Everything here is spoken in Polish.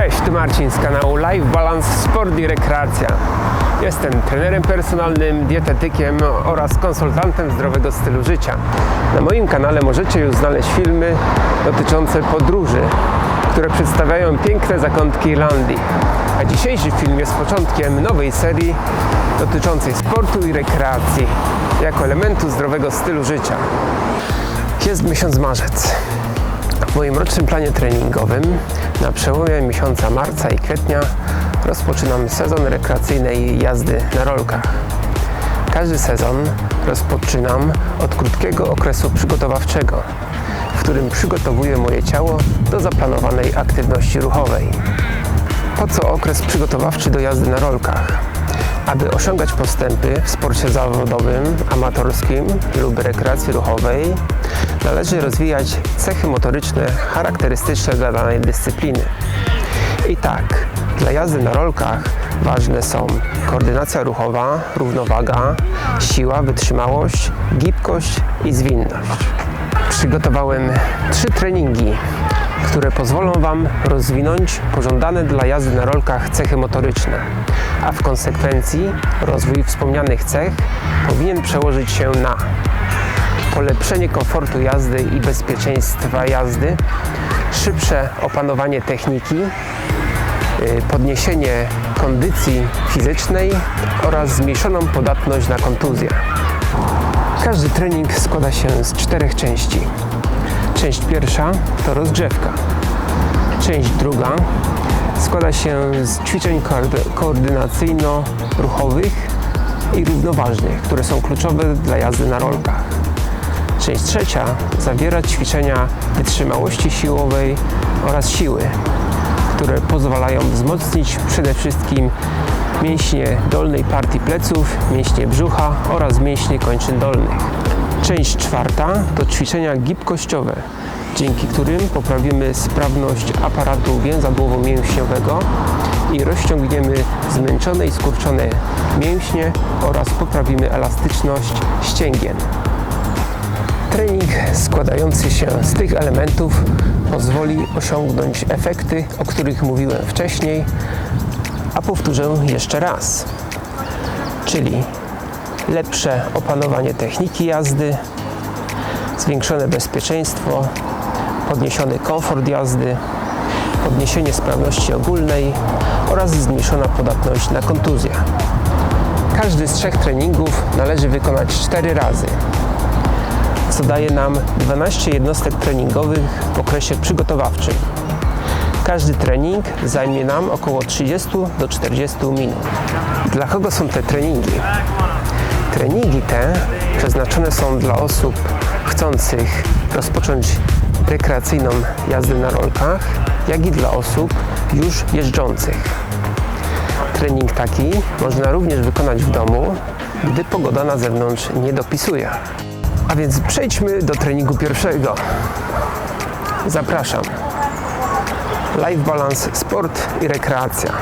Cześć, tu Marcin z kanału Life Balance Sport i Rekreacja. Jestem trenerem personalnym, dietetykiem oraz konsultantem zdrowego stylu życia. Na moim kanale możecie już znaleźć filmy dotyczące podróży, które przedstawiają piękne zakątki Irlandii. A dzisiejszy film jest początkiem nowej serii dotyczącej sportu i rekreacji jako elementu zdrowego stylu życia. Jest miesiąc marzec. W moim rocznym planie treningowym na przełomie miesiąca marca i kwietnia rozpoczynam sezon rekreacyjnej jazdy na rolkach. Każdy sezon rozpoczynam od krótkiego okresu przygotowawczego, w którym przygotowuję moje ciało do zaplanowanej aktywności ruchowej. Po co okres przygotowawczy do jazdy na rolkach? Aby osiągać postępy w sporcie zawodowym, amatorskim lub rekreacji ruchowej, należy rozwijać cechy motoryczne charakterystyczne dla danej dyscypliny. I tak, dla jazdy na rolkach ważne są koordynacja ruchowa, równowaga, siła, wytrzymałość, gibkość i zwinność. Przygotowałem trzy treningi, które pozwolą Wam rozwinąć pożądane dla jazdy na rolkach cechy motoryczne, a w konsekwencji rozwój wspomnianych cech powinien przełożyć się na polepszenie komfortu jazdy i bezpieczeństwa jazdy, szybsze opanowanie techniki, y, podniesienie kondycji fizycznej oraz zmniejszoną podatność na kontuzję. Każdy trening składa się z czterech części. Część pierwsza to rozgrzewka. Część druga składa się z ćwiczeń koordy- koordynacyjno-ruchowych i równoważnych, które są kluczowe dla jazdy na rolkach. Część trzecia zawiera ćwiczenia wytrzymałości siłowej oraz siły, które pozwalają wzmocnić przede wszystkim mięśnie dolnej partii pleców, mięśnie brzucha oraz mięśnie kończyn dolnych. Część czwarta to ćwiczenia gibkościowe, dzięki którym poprawimy sprawność aparatu więzadłowo-mięśniowego i rozciągniemy zmęczone i skurczone mięśnie oraz poprawimy elastyczność ścięgien. Trening składający się z tych elementów pozwoli osiągnąć efekty, o których mówiłem wcześniej, a powtórzę jeszcze raz. Czyli lepsze opanowanie techniki jazdy, zwiększone bezpieczeństwo, podniesiony komfort jazdy, podniesienie sprawności ogólnej oraz zmniejszona podatność na kontuzję. Każdy z trzech treningów należy wykonać 4 razy, co daje nam 12 jednostek treningowych w okresie przygotowawczym. Każdy trening zajmie nam około 30 do 40 minut. Dla kogo są te treningi? Treningi te przeznaczone są dla osób chcących rozpocząć rekreacyjną jazdę na rolkach, jak i dla osób już jeżdżących. Trening taki można również wykonać w domu, gdy pogoda na zewnątrz nie dopisuje. A więc przejdźmy do treningu pierwszego. Zapraszam. Life Balance, sport i rekreacja.